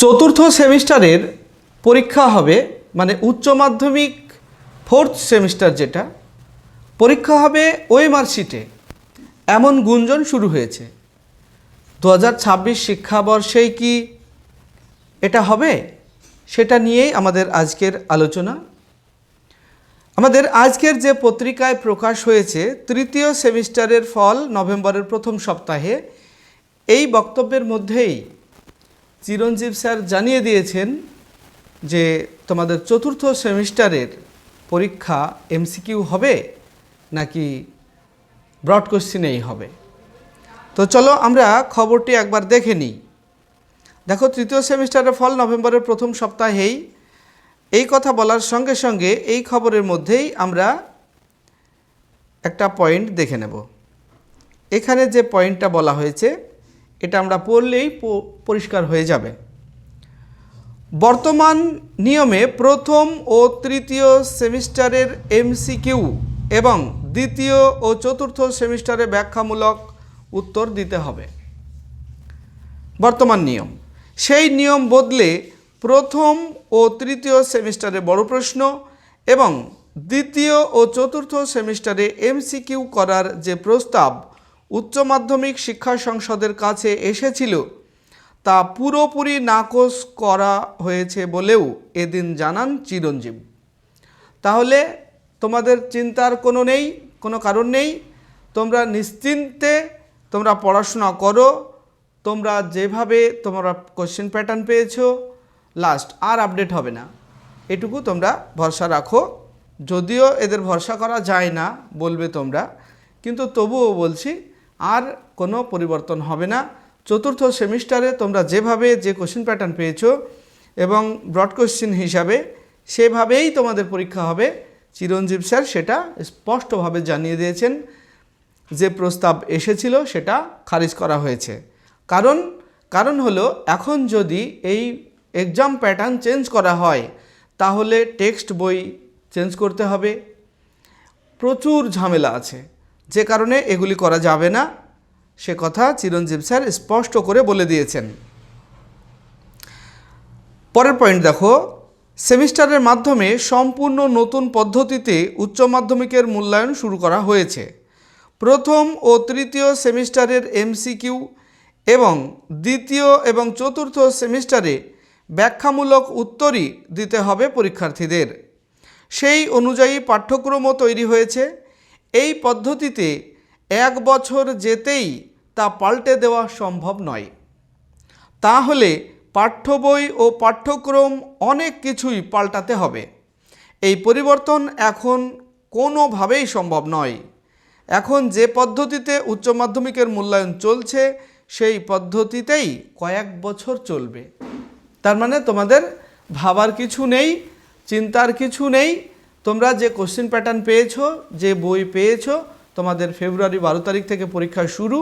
চতুর্থ সেমিস্টারের পরীক্ষা হবে মানে উচ্চ মাধ্যমিক ফোর্থ সেমিস্টার যেটা, পরীক্ষা হবে ওই মার্কশিটে। এমন গুঞ্জন শুরু হয়েছে। দু হাজার ছাব্বিশ শিক্ষাবর্ষেই কি এটা হবে? সেটা নিয়েই আমাদের আজকের আলোচনা। আমাদের আজকের যে পত্রিকায় প্রকাশ হয়েছে, তৃতীয় সেমিস্টারের ফল নভেম্বরের প্রথম সপ্তাহে, এই বক্তব্যের মধ্যেই চিরঞ্জীব স্যার জানিয়ে দিয়েছেন যে তোমাদের চতুর্থ সেমিস্টারের পরীক্ষা এমসিকিউ হবে নাকি ব্রড কোশ্চিনেই হবে। তো চলো আমরা খবরটি একবার দেখে নিই। দেখো, তৃতীয় সেমিস্টারের ফল নভেম্বরের প্রথম সপ্তাহেই এই কথা বলার সঙ্গে সঙ্গে এই খবরের মধ্যেই আমরা একটা পয়েন্ট দেখে নেব। এখানে যে পয়েন্টটা বলা হয়েছে এটা আমরা পড়লেই পরিষ্কার হয়ে যাবে। বর্তমান নিয়মে প্রথম ও তৃতীয় সেমিস্টারের এমসিকিউ এবং দ্বিতীয় ও চতুর্থ সেমিস্টারে ব্যাখ্যামূলক উত্তর দিতে হবে। বর্তমান নিয়ম। সেই নিয়ম বদলে প্রথম ও তৃতীয় সেমিস্টারে বড় প্রশ্ন এবং দ্বিতীয় ও চতুর্থ সেমিস্টারে এমসিকিউ করার যে প্রস্তাব উচ্চ মাধ্যমিক শিক্ষা সংসদের কাছে এসেছিল। তা পুরোপুরি নাকচ করা হয়েছে বলেও এদিন জানান চিরঞ্জীব। তাহলে তোমাদের চিন্তার কোনো নেই, কোনো কারণ নেই। তোমরা নিশ্চিন্তে তোমরা পড়াশোনা করো। তোমরা যেভাবে তোমরা কোশ্চেন প্যাটার্ন পেয়েছ লাস্ট আর আপডেট হবে না। এটুকু তোমরা ভরসা রাখো। যদিও এদের ভরসা করা যায় না বলবে তোমরা, কিন্তু তবুও বলছি আর কোনো পরিবর্তন হবে না। চতুর্থ সেমিস্টারে তোমরা যেভাবে যে কোশ্চেন প্যাটার্ন পেয়েছ এবং ব্রড কোশ্চেন হিসাবে সেভাবেই তোমাদের পরীক্ষা হবে। চিরঞ্জীব স্যার সেটা স্পষ্টভাবে জানিয়ে দিয়েছেন। যে প্রস্তাব এসেছিল সেটা খারিজ করা হয়েছে। কারণ কারণ হলো এখন যদি এই এক্সাম প্যাটার্ন চেঞ্জ করা হয়, তাহলে টেক্সট বই চেঞ্জ করতে হবে। প্রচুর ঝামেলা আছে। যে কারণে এগুলি করা যাবে না, সে কথা চিরঞ্জীব স্যার স্পষ্ট করে বলে দিয়েছেন। পরের পয়েন্ট দেখো, সেমিস্টারের মাধ্যমে সম্পূর্ণ নতুন পদ্ধতিতে উচ্চ মাধ্যমিকের মূল্যায়ন শুরু করা হয়েছে। প্রথম ও তৃতীয় সেমিস্টারের এমসিকিউ এবং দ্বিতীয় এবং চতুর্থ সেমিস্টারে ব্যাখ্যামূলক উত্তরই দিতে হবে পরীক্ষার্থীদের। সেই অনুযায়ী পাঠ্যক্রমও তৈরি হয়েছে এই পদ্ধতিতে এক বছর যেতেই তা পাল্টে দেওয়া সম্ভব নয়। তাহলে পাঠ্য বই ও পাঠ্যক্রম অনেক কিছুই পাল্টাতে হবে। এই পরিবর্তন এখন কোনোভাবেই সম্ভব নয়। এখন যে পদ্ধতিতে উচ্চ মাধ্যমিকের মূল্যায়ন চলছে, সেই পদ্ধতিতেই কয়েক বছর চলবে। তার মানে তোমাদের ভাবার কিছু নেই, চিন্তার কিছু নেই তোমরা যে কোশ্চেন প্যাটার্ন পেয়েছ, যে বই পেয়েছ, তোমাদের ফেব্রুয়ারি বারো তারিখ থেকে পরীক্ষা শুরু,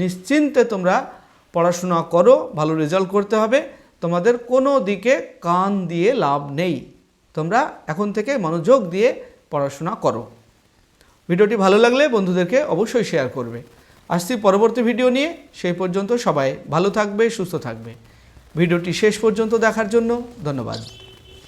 নিশ্চিন্তে তোমরা পড়াশোনা করো, ভালো রেজাল্ট করতে হবে। তোমাদের কোনো দিকে কান দিয়ে লাভ নেই। তোমরা এখন থেকে মনোযোগ দিয়ে পড়াশোনা করো। ভিডিওটি ভালো লাগলে বন্ধুদেরকে অবশ্যই শেয়ার করবে। আসছি পরবর্তী ভিডিও নিয়ে। সেই পর্যন্ত সবাই ভালো থাকবে, সুস্থ থাকবে। ভিডিওটি শেষ পর্যন্ত দেখার জন্য ধন্যবাদ।